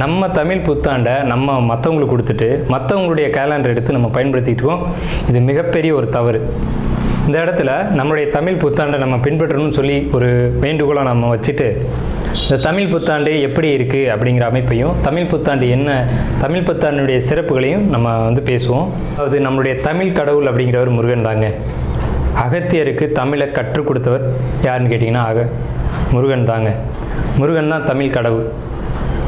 நம்ம தமிழ் புத்தாண்டை நம்ம மற்றவங்களுக்கு கொடுத்துட்டு மற்றவங்களுடைய கேலண்டர் எடுத்து நம்ம பயன்படுத்திட்டுருக்கோம் இது மிகப்பெரிய ஒரு தவறு. இந்த இடத்துல நம்மளுடைய தமிழ் புத்தாண்டை நம்ம பின்பற்றணும்னு சொல்லி ஒரு வேண்டுகோளை நம்ம வச்சுட்டு இந்த தமிழ் புத்தாண்டு எப்படி இருக்குது அப்படிங்கிற அமைப்பையும் தமிழ் புத்தாண்டு என்ன தமிழ் புத்தாண்டுடைய சிறப்புகளையும் நம்ம வந்து பேசுவோம். அதாவது நம்மளுடைய தமிழ் கடவுள் அப்படிங்கிறவர் முருகன் தாங்க. அகத்தியருக்கு தமிழை கற்றுக் கொடுத்தவர் யாருன்னு கேட்டிங்கன்னா அக முருகன் தாங்க. முருகன் தான் தமிழ் கடவுள்.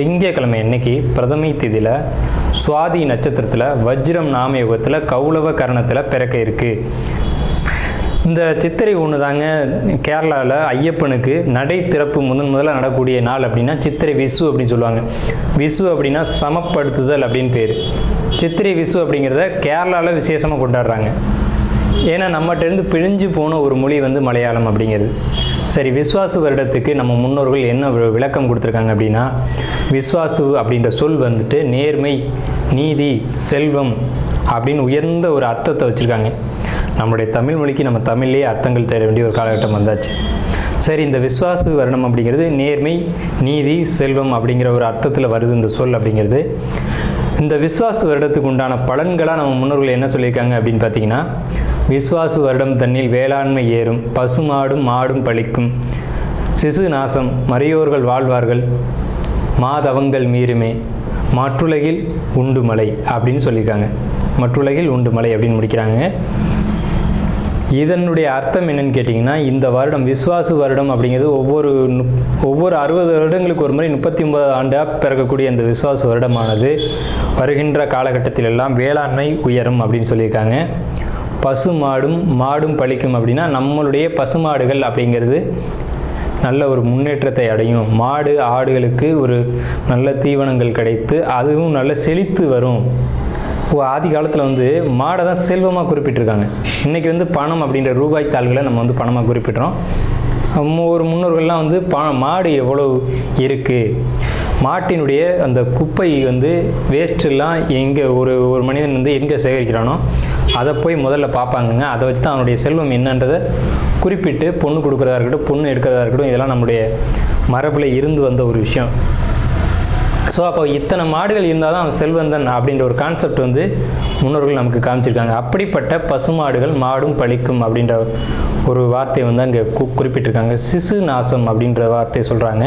திங்கக்கிழமை அன்னைக்கு பிரதமை திதியில் சுவாதி நட்சத்திரத்தில் வஜ்ரம் நாமயுகத்தில் கௌளவ கரணத்தில் பிறக்க இருக்குது இந்த சித்திரை ஒன்று தாங்க கேரளாவில் ஐயப்பனுக்கு நடை திறப்பு முதன் முதல்ல நடக்கூடிய நாள் அப்படின்னா சித்திரை விசு அப்படின்னு சொல்லுவாங்க. விசு அப்படின்னா சமப்படுத்துதல் அப்படின்னு பேர். சித்திரை விசு அப்படிங்கிறத கேரளாவில் விசேஷமாக கொண்டாடுறாங்க. ஏன்னா நம்மகிட்டேருந்து பிழிஞ்சு போன ஒரு மொழி வந்து மலையாளம் அப்படிங்கிறது. சரி விஸ்வாசு வருடத்துக்கு நம்ம முன்னோர்கள் என்ன விளக்கம் கொடுத்துருக்காங்க அப்படின்னா விஸ்வாசு அப்படின்ற சொல் வந்துட்டு நேர்மை நீதி செல்வம் அப்படின்னு உயர்ந்த ஒரு அர்த்தத்தை வச்சுருக்காங்க. நம்முடைய தமிழ் மொழிக்கு நம்ம தமிழ்லேயே அர்த்தங்கள் தேட வேண்டிய ஒரு காலகட்டம் வந்தாச்சு. சரி இந்த விஸ்வாசு வருடம் அப்படிங்கிறது நேர்மை நீதி செல்வம் அப்படிங்கிற ஒரு அர்த்தத்தில் வருது இந்த சொல் அப்படிங்கிறது. இந்த விஸ்வாசு வருடத்துக்கு உண்டான பலன்களாக நம்ம முன்னோர்கள் என்ன சொல்லியிருக்காங்க அப்படின்னு பார்த்தீங்கன்னா விஸ்வாசு வருடம் தன்னில் வேளாண்மை ஏறும் பசுமாடும் மாடும் பழிக்கும். சிசு நாசம் மறையோர்கள் வாழ்வார்கள் மாதவங்கள் மீறுமே. மற்றுலகில் உண்டு மலை அப்படின்னு சொல்லியிருக்காங்க. மற்றுலகில் உண்டு மலை அப்படின்னு முடிக்கிறாங்க. இதனுடைய அர்த்தம் என்னன்னு கேட்டிங்கன்னா இந்த வருடம் விஸ்வாசு வருடம் அப்படிங்கிறது ஒவ்வொரு நு- ஒவ்வொரு அறுபது வருடங்களுக்கு ஒரு முறை முப்பத்தி ஒன்பது ஆண்டாக பிறக்கக்கூடிய இந்த விஸ்வாசு வருடமானது. வருகின்ற காலகட்டத்திலெல்லாம் வேளாண்மை உயரும் அப்படின்னு சொல்லியிருக்காங்க. பசு மாடும் மாடும் பழிக்கும் அப்படின்னா நம்மளுடைய பசுமாடுகள் அப்படிங்கிறது நல்ல ஒரு முன்னேற்றத்தை அடையும். மாடு ஆடுகளுக்கு ஒரு நல்ல தீவனங்கள் கிடைத்து அதுவும் நல்ல செழித்து வரும். ஓ ஆதி காலத்தில் வந்து மாடை தான் செல்வமாக குறிப்பிட்டிருக்காங்க. இன்றைக்கி வந்து பணம் அப்படின்ற ரூபாய் தாள்களை நம்ம வந்து பணமாக குறிப்பிட்றோம். ஒரு முன்னோர்கள்லாம் வந்து ப மாடு எவ்வளோ இருக்குது மாட்டினுடைய அந்த குப்பை வந்து வேஸ்ட்டெல்லாம் எங்கே ஒரு ஒரு மனிதன் வந்து எங்கே சேகரிக்கிறானோ அதை போய் முதல்ல பார்ப்பாங்கங்க. அதை வச்சு தான் அவனுடைய செல்வம் என்னன்றதை குறிப்பிட்டு பொண்ணு கொடுக்குறதா இருக்கட்டும் பொண்ணு எடுக்கிறதா இருக்கட்டும் இதெல்லாம் நம்முடைய மரபில் இருந்து வந்த ஒரு விஷயம். ஸோ அப்போ இத்தனை மாடுகள் இருந்தால் தான் அவன் செல்வந்தன் அப்படின்ற ஒரு கான்செப்ட் வந்து முன்னோர்கள் நமக்கு காமிச்சிருக்காங்க. அப்படிப்பட்ட பசுமாடுகள் மாடும் பழிக்கும் அப்படின்ற ஒரு வார்த்தை வந்து அங்கே கு குறிப்பிட்டிருக்காங்க. சிசு நாசம் அப்படின்ற வார்த்தையை சொல்கிறாங்க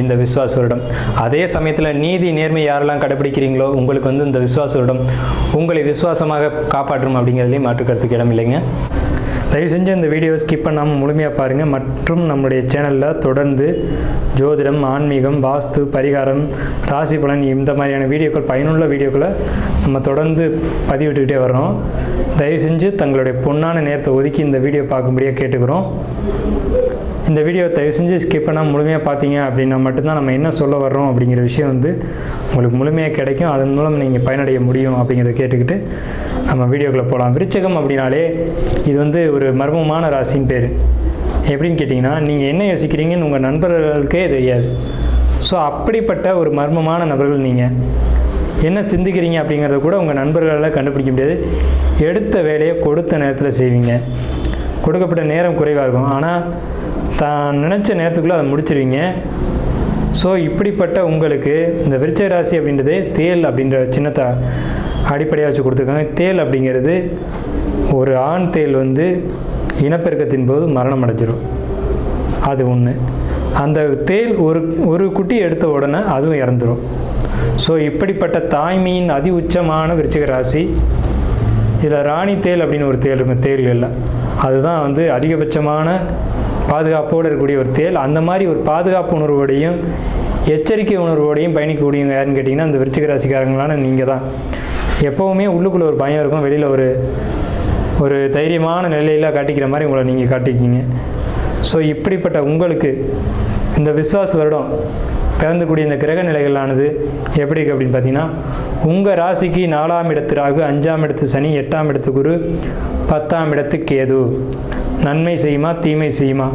இந்த விஸ்வாச வருடம் அதே சமயத்தில் நீதி நேர்மை யாரெல்லாம் கடைபிடிக்கிறீங்களோ உங்களுக்கு வந்து இந்த விஸ்வாச வருடம் உங்களை விசுவாசமாக காப்பாற்றும் அப்படிங்கிறதுலையும் மாற்றுக்கிறதுக்கு இடம் இல்லைங்க. தயவு செஞ்சு இந்த வீடியோ ஸ்கிப் பண்ணாமல் முழுமையாக பாருங்கள் மற்றும் நம்முடைய சேனலில் தொடர்ந்து ஜோதிடம் ஆன்மீகம் வாஸ்து பரிகாரம் ராசி பலன் இந்த மாதிரியான வீடியோக்கள் பயனுள்ள வீடியோக்களை நம்ம தொடர்ந்து பதிவிட்டுக்கிட்டே வர்றோம். தயவு செஞ்சு தங்களுடைய பொன்னான நேரத்தை ஒதுக்கி இந்த வீடியோ பார்க்கும்படியாக கேட்டுக்கிறோம். இந்த வீடியோ தயவு செஞ்சு ஸ்கிப் பண்ணால் முழுமையாக பார்த்தீங்க அப்படின்னா மட்டும்தான் நம்ம என்ன சொல்ல வர்றோம் அப்படிங்கிற விஷயம் வந்து உங்களுக்கு முழுமையாக கிடைக்கும். அதன் மூலம் நீங்கள் பயனடைய முடியும் அப்படிங்கிறத கேட்டுக்கிட்டு நம்ம வீடியோக்குள்ளே போகலாம் விருச்சகம் அப்படின்னாலே இது வந்து ஒரு மர்மமான ராசின்னு பேர். எப்படின்னு கேட்டிங்கன்னா நீங்கள் என்ன யோசிக்கிறீங்கன்னு உங்கள் நண்பர்களுக்கே தெரியாது. ஸோ அப்படிப்பட்ட ஒரு மர்மமான நபர்கள் நீங்கள் என்ன சிந்திக்கிறீங்க அப்படிங்கிறத கூட உங்கள் நண்பர்களால் கண்டுபிடிக்க முடியாது. எடுத்த வேலையை கொடுத்த நேரத்தில் செய்வீங்க. கொடுக்கப்பட்ட நேரம் குறைவாக இருக்கும். ஆனால் தான் நினச்ச நேரத்துக்குள்ளே அதை முடிச்சிருவீங்க. ஸோ இப்படிப்பட்ட உங்களுக்கு இந்த விருச்சக ராசி அப்படின்றது தேல் அப்படின்ற சின்னத்தை அடிப்படையாக வச்சு கொடுத்துருக்காங்க. தேல் அப்படிங்கிறது ஒரு ஆண் தேல் வந்து இனப்பெருக்கத்தின் போது மரணம் அடைஞ்சிடும் அது ஒன்று அந்த தேல் ஒரு ஒரு குட்டி எடுத்த உடனே அதுவும் இறந்துடும் ஸோ இப்படிப்பட்ட தாய்மையின் அதி உச்சமான விருச்சிக ராசி இதில் ராணி தேல் அப்படின்னு ஒரு தேல் இருக்கும் தேல்களில் அதுதான் வந்து அதிகபட்சமான பாதுகாப்போடு இருக்கக்கூடிய ஒரு தேல் அந்த மாதிரி ஒரு பாதுகாப்பு உணர்வோடையும் எச்சரிக்கை உணர்வோடையும் பயணிக்கக்கூடியவங்க யாருன்னு கேட்டிங்கன்னா அந்த விருச்சிக ராசிக்காரங்களான நீங்கள் தான் எப்போவுமே உள்ளுக்குள்ளே ஒரு பயம் இருக்கும். வெளியில் ஒரு ஒரு தைரியமான நிலையில் காட்டிக்கிற மாதிரி உங்களை நீங்கள் காட்டிக்கிங்க. ஸோ இப்படிப்பட்ட உங்களுக்கு இந்த விஸ்வாச வருடம் பிறந்தக்கூடிய இந்த கிரக நிலைகளானது எப்படி இருக்குது அப்படின்னு பார்த்தீங்கன்னா உங்கள் ராசிக்கு நாலாம் இடத்து ராகு அஞ்சாம் இடத்து சனி எட்டாம் இடத்து குரு பத்தாம் இடத்து கேது. நன்மை செய்யுமா தீமை செய்யுமா?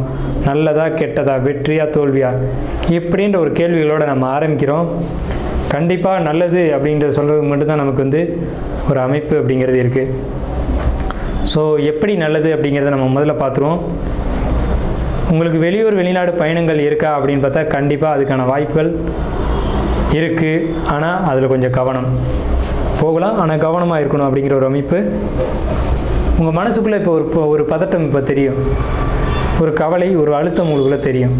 நல்லதா கெட்டதா வெற்றியா தோல்வியா? இப்படின்ற ஒரு கேள்விகளோடு நம்ம ஆரம்பிக்கிறோம். கண்டிப்பாக நல்லது அப்படின்ற சொல்கிறது மட்டும்தான் நமக்கு வந்து ஒரு அமைப்பு அப்படிங்கிறது இருக்குது ஸோ எப்படி நல்லது அப்படிங்கிறத நம்ம முதல்ல பார்த்துருவோம். உங்களுக்கு வெளியூர் வெளிநாடு பயணங்கள் இருக்கா அப்படின்னு பார்த்தா கண்டிப்பாக அதுக்கான வாய்ப்புகள் இருக்குது ஆனால் அதில் கொஞ்சம் கவனம். போகலாம். ஆனால் கவனமாக இருக்கணும் அப்படிங்கிற ஒரு அமைப்பு. உங்கள் மனசுக்குள்ளே இப்போ ஒரு இப்போ ஒரு பதட்டம் இப்போ தெரியும். ஒரு கவலை ஒரு அழுத்தம் உங்களுக்குள்ளே தெரியும்.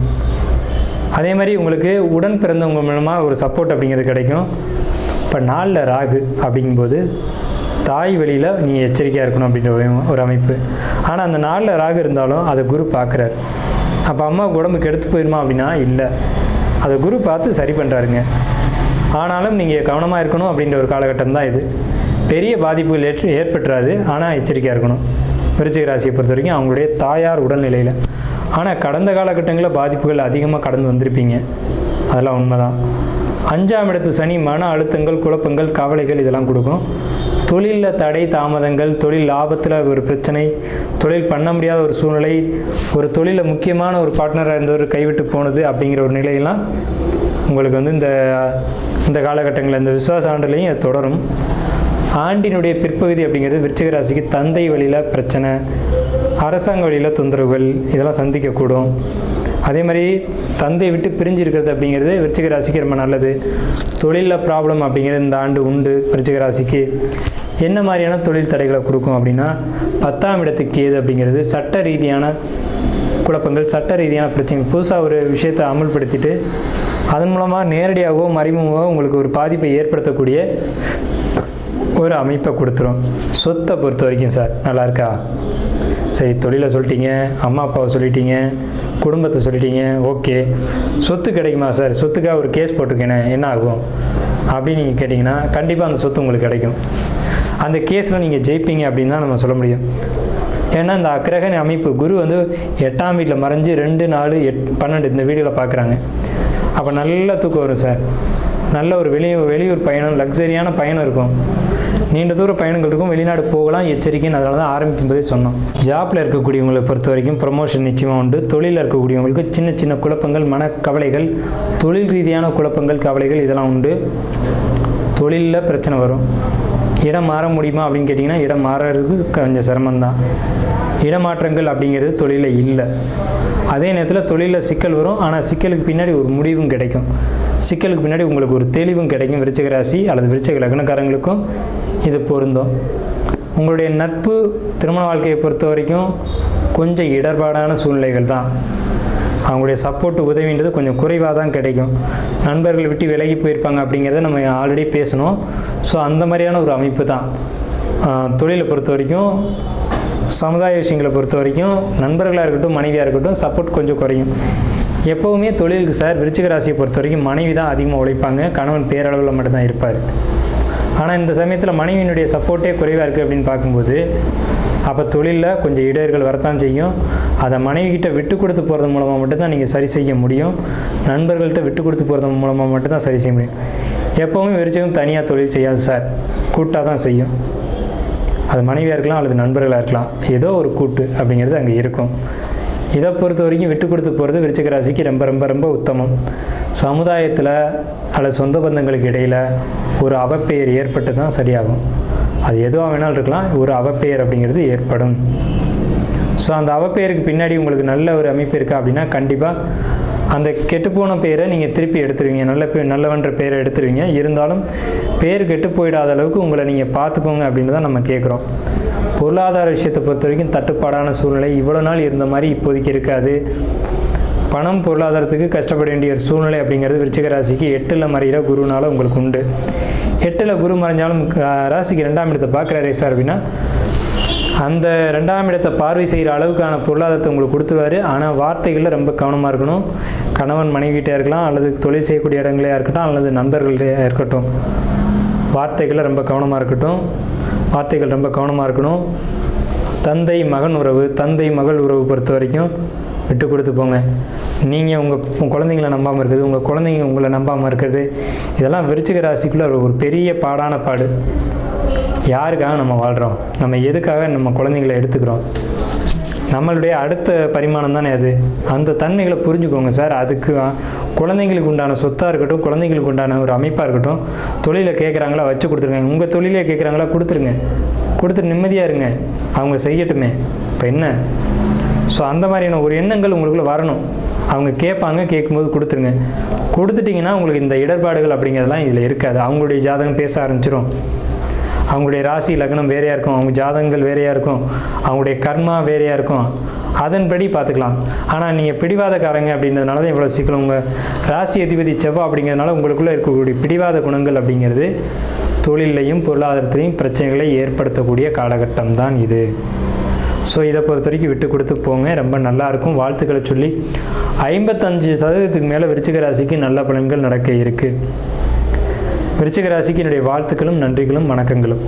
அதே மாதிரி உங்களுக்கு உடன் பிறந்தவங்க மூலமாக ஒரு சப்போர்ட் அப்படிங்கிறது கிடைக்கும். இப்போ நாளில் ராகு அப்படிங்கும்போது தாய் வழியில் நீங்கள் எச்சரிக்கையாக இருக்கணும் அப்படின்ற ஒரு ஒரு அமைப்பு. ஆனால் அந்த நாளில் ராகு இருந்தாலும் அதை குரு பார்க்குறாரு. அப்போ அம்மாவுக்கு உடம்பு கெடுத்து போயிருமா அப்படின்னா இல்லை. அதை குரு பார்த்து சரி பண்ணுறாருங்க ஆனாலும் நீங்கள் கவனமாக இருக்கணும் அப்படின்ற ஒரு காலகட்டம் தான் இது. பெரிய பாதிப்புகள் ஏற்று ஏற்பட்டுறாது. ஆனால் எச்சரிக்கையாக இருக்கணும். விருச்சிக ராசியை பொறுத்த வரைக்கும் அவங்களுடைய தாயார் உடல்நிலையில். ஆனால் கடந்த காலகட்டங்களில் பாதிப்புகள் அதிகமாக கடந்து வந்திருப்பீங்க. அதெல்லாம் உண்மைதான். அஞ்சாம் இடத்து சனி மன அழுத்தங்கள் குழப்பங்கள் கவலைகள் இதெல்லாம் கொடுக்கும். தொழிலில் தடை தாமதங்கள் தொழில் லாபத்தில் ஒரு பிரச்சனை தொழில் பண்ண முடியாத ஒரு சூழ்நிலை ஒரு தொழிலில் முக்கியமான ஒரு பார்ட்னராக இருந்தவர் கைவிட்டு போனது அப்படிங்கிற ஒரு நிலையெல்லாம் உங்களுக்கு வந்து இந்த இந்த காலகட்டங்களில் இந்த விசுவாச ஆண்டுலையும் அது தொடரும். ஆண்டினுடைய பிற்பகுதி அப்படிங்கிறது விருச்சிக ராசிக்கு தந்தை வழியில் பிரச்சனை அரசாங்க வழியில் தொந்தரவுகள் இதெல்லாம் சந்திக்கக்கூடும். அதே மாதிரி தந்தை விட்டு பிரிஞ்சு இருக்கிறது அப்படிங்கிறது விருச்சிக ராசிக்கு ரொம்ப நல்லது. தொழிலில் ப்ராப்ளம் அப்படிங்கிறது இந்த ஆண்டு உண்டு விருச்சிக ராசிக்கு. என்ன மாதிரியான தொழில் தடைகளை கொடுக்கும் அப்படின்னா பத்தாம் இடத்துக்கு ஏது அப்படிங்கிறது சட்ட ரீதியான குழப்பங்கள் சட்ட ரீதியான பிரச்சனை. புதுசாக ஒரு விஷயத்தை அமல்படுத்திட்டு அதன் மூலமாக நேரடியாகவோ மறைமுகமாகவோ உங்களுக்கு ஒரு பாதிப்பை ஏற்படுத்தக்கூடிய ஒரு அமைப்பை கொடுத்துரும். சொத்தை பொறுத்த வரைக்கும் சார் நல்லா இருக்கா? சரி தொழிலை சொல்லிட்டீங்க அம்மா அப்பாவை சொல்லிட்டீங்க குடும்பத்தை சொல்லிட்டீங்க ஓகே. சொத்து கிடைக்குமா சார்? சொத்துக்காக ஒரு கேஸ் போட்டிருக்கேனே என்ன ஆகும்? அப்படின்னு நீங்கள் கேட்டிங்கன்னா கண்டிப்பாக அந்த சொத்து உங்களுக்கு கிடைக்கும். அந்த கேஸில் நீங்கள் ஜெயிப்பீங்க அப்படின்னு தான் நம்ம சொல்ல முடியும். ஏன்னா இந்த அக்கிரகண அமைப்பு குரு வந்து எட்டாம் வீட்டில் மறைஞ்சு ரெண்டு நாலு எட் பன்னெண்டு இந்த வீடியோவில் பார்க்குறாங்க. அப்போ நல்ல தூக்கம் வரும் சார். நல்ல ஒரு வெளியூர் வெளியூர் பயணம் லக்ஸரியான பயணம் இருக்கும். நீண்ட தூர பயணங்கள் இருக்கும். வெளிநாடு போகலாம் எச்சரிக்கைன்னு அதனால தான் ஆரம்பிக்கும் போதே சொன்னோம் ஜாப்பில் இருக்கக்கூடியவங்களை பொறுத்த வரைக்கும் ப்ரமோஷன் நிச்சயமாக உண்டு. தொழிலில் இருக்கக்கூடியவங்களுக்கு சின்ன சின்ன குழப்பங்கள் மன கவலைகள் தொழில் ரீதியான குழப்பங்கள் கவலைகள் இதெல்லாம் உண்டு. தொழிலில் பிரச்சனை வரும். இடம் மாற முடியுமா அப்படின்னு கேட்டிங்கன்னா இடம் மாறுறது கொஞ்சம் சிரமம்தான். இடமாற்றங்கள் அப்படிங்கிறது தொழிலில் இல்லை. அதே நேரத்தில் தொழிலில் சிக்கல் வரும். ஆனால் சிக்கலுக்கு பின்னாடி ஒரு முடிவும் கிடைக்கும். சிக்கலுக்கு பின்னாடி உங்களுக்கு ஒரு தெளிவும் கிடைக்கும். விருச்சக ராசி அல்லது விருச்சக லக்னக்காரங்களுக்கும் இது பொருந்தும். உங்களுடைய நட்பு திருமண வாழ்க்கையை பொறுத்த வரைக்கும் கொஞ்சம் இடர்பாடான சூழ்நிலைகள் தான். அவங்களுடைய சப்போர்ட் உதவின்றது கொஞ்சம் குறைவாக தான் கிடைக்கும். நண்பர்கள் விட்டு விலகி போயிருப்பாங்க அப்படிங்கிறத நம்ம ஆல்ரெடி பேசணும். ஸோ அந்த மாதிரியான ஒரு அமைப்பு தான். தொழிலை பொறுத்த வரைக்கும் சமுதாய விஷயங்களை பொறுத்த வரைக்கும் நண்பர்களாக இருக்கட்டும் மனைவியாக இருக்கட்டும் சப்போர்ட் கொஞ்சம் குறையும். எப்போவுமே தொழிலுக்கு சார் விருச்சிக ராசியை பொறுத்த வரைக்கும் மனைவி தான் அதிகமாக உழைப்பாங்க. கணவன் பேரளவில் மட்டும்தான் இருப்பார். ஆனால் இந்த சமயத்தில் மனைவியினுடைய சப்போர்ட்டே குறைவாக இருக்குது அப்படின்னு பார்க்கும்போது அப்போ தொழிலில் கொஞ்சம் இடையர்கள் வரத்தான் செய்யும். அதை மனைவிக்கிட்ட விட்டு கொடுத்து போகிறது மூலமாக மட்டும்தான் நீங்கள் சரி செய்ய முடியும். நண்பர்கள்ட்ட விட்டு கொடுத்து போகிறது மூலமாக மட்டும்தான் சரி செய்ய முடியும். எப்போவுமே விருச்சகம் தனியாக தொழில் செய்யாது சார். கூட்டாக தான் செய்யும். அது மனைவியாக இருக்கலாம் அல்லது நண்பர்களாக இருக்கலாம் ஏதோ ஒரு கூட்டு அப்படிங்கிறது அங்கே இருக்கும். இதை பொறுத்த வரைக்கும் விட்டு கொடுத்து போகிறது விருச்சிக ராசிக்கு ரொம்ப ரொம்ப ரொம்ப உத்தமம். சமுதாயத்தில் அல்லது சொந்த பந்தங்களுக்கு இடையில் ஒரு அவப்பெயர் ஏற்பட்டு தான் சரியாகும். அது எதுவாக வேணாலும் இருக்கலாம் ஒரு அவப்பெயர் அப்படிங்கிறது ஏற்படும். ஸோ அந்த அவப்பெயருக்கு பின்னாடி உங்களுக்கு நல்ல ஒரு அமைப்பு இருக்கா அப்படின்னா கண்டிப்பாக அந்த கெட்டுப்போன பேரை நீங்கள் திருப்பி எடுத்துருவீங்க. நல்ல பேர் நல்லவன்ற பேரை எடுத்துருவீங்க. இருந்தாலும் பேர் கெட்டு போயிடாத அளவுக்கு உங்களை நீங்கள் பார்த்துக்கோங்க அப்படின்னு தான் நம்ம கேட்குறோம் பொருளாதார விஷயத்தை பொறுத்த வரைக்கும் தட்டுப்பாடான சூழ்நிலை இவ்வளோ நாள் இருந்த மாதிரி இப்போதைக்கு இருக்காது. பணம் பொருளாதாரத்துக்கு கஷ்டப்பட வேண்டிய ஒரு சூழ்நிலை அப்படிங்கிறது விருச்சிக ராசிக்கு எட்டில் மறைகிற குருனால உங்களுக்கு உண்டு. எட்டில் குரு மறைஞ்சாலும் ராசிக்கு ரெண்டாம் இடத்தை பார்க்குறாரு சார் அப்படின்னா அந்த ரெண்டாம் இடத்தை பார்வை செய்கிற அளவுக்கான பொருளாதாரத்தை உங்களுக்கு கொடுத்துருவாரு. ஆனால் வார்த்தைகளில் ரொம்ப கவனமாக இருக்கணும். கணவன் மனைவிகிட்டே இருக்கலாம் அல்லது தொழில் செய்யக்கூடிய இடங்களே இருக்கட்டும் அல்லது நண்பர்களே இருக்கட்டும். வார்த்தைகளில் ரொம்ப கவனமாக இருக்கட்டும். வார்த்தைகள் ரொம்ப கவனமாக இருக்கணும். தந்தை மகன் உறவு தந்தை மகள் உறவு பொறுத்த வரைக்கும் விட்டு கொடுத்து போங்க. நீங்கள் உங்கள் குழந்தைங்கள நம்பாமல் இருக்கிறது உங்கள் குழந்தைங்க உங்களை நம்பாமல் இருக்கிறது இதெல்லாம் விருச்சிக ராசிக்குள்ளே ஒரு பெரிய பாடான பாடு. யாருக்காக நம்ம வாழ்கிறோம் நம்ம எதுக்காக நம்ம குழந்தைங்கள எடுத்துக்கிறோம்? நம்மளுடைய அடுத்த பரிமாணம் தானே அது? அந்த தன்மைகளை புரிஞ்சுக்கோங்க சார். அதுக்கு குழந்தைங்களுக்கு உண்டான சொத்தாக இருக்கட்டும் குழந்தைங்களுக்கு உண்டான ஒரு அமைப்பாக இருக்கட்டும் தொழிலை கேட்குறாங்களா வச்சு கொடுத்துருங்க. உங்கள் தொழிலே கேட்குறாங்களா கொடுத்துருங்க. கொடுத்துட்டு நிம்மதியாக இருங்க. அவங்க செய்யட்டுமே. இப்போ என்ன? ஸோ அந்த மாதிரியான ஒரு எண்ணங்கள் உங்களுக்குள்ள வரணும். அவங்க கேட்பாங்க கேட்கும்போது கொடுத்துருங்க. கொடுத்துட்டிங்கன்னா உங்களுக்கு இந்த இடர்பாடுகள் அப்படிங்கிறதெல்லாம் இதில் இருக்காது. அவங்களுடைய ஜாதகம் பேச ஆரம்பிச்சிடும் அவங்களுடைய ராசி லக்னம் வேறையாக இருக்கும். அவங்க ஜாதகங்கள் வேறையாக இருக்கும். அவங்களுடைய கர்மா வேறையாக இருக்கும். அதன்படி பார்த்துக்கலாம். ஆனால் நீங்கள் பிடிவாதக்காரங்க அப்படின்றதுனால தான் இவ்வளோ சீக்கிரம் உங்கள் ராசி அதிபதி செவ்வா அப்படிங்கிறதுனால உங்களுக்குள்ளே இருக்கக்கூடிய பிடிவாத குணங்கள் அப்படிங்கிறது தொழிலையும் பொருளாதாரத்திலையும் பிரச்சனைகளை ஏற்படுத்தக்கூடிய காலகட்டம் தான் இது. ஸோ இதை பொறுத்த வரைக்கும் விட்டு கொடுத்து போங்க. ரொம்ப நல்லா இருக்கும் வாழ்த்துக்களை சொல்லி ஐம்பத்தஞ்சு சதவீதத்துக்கு மேலே விருச்சிக ராசிக்கு நல்ல பலன்கள் நடக்க இருக்குது விருச்சிக ராசிக்கு என்னுடைய வாழ்த்துக்களும் நன்றிகளும் வணக்கங்களும்.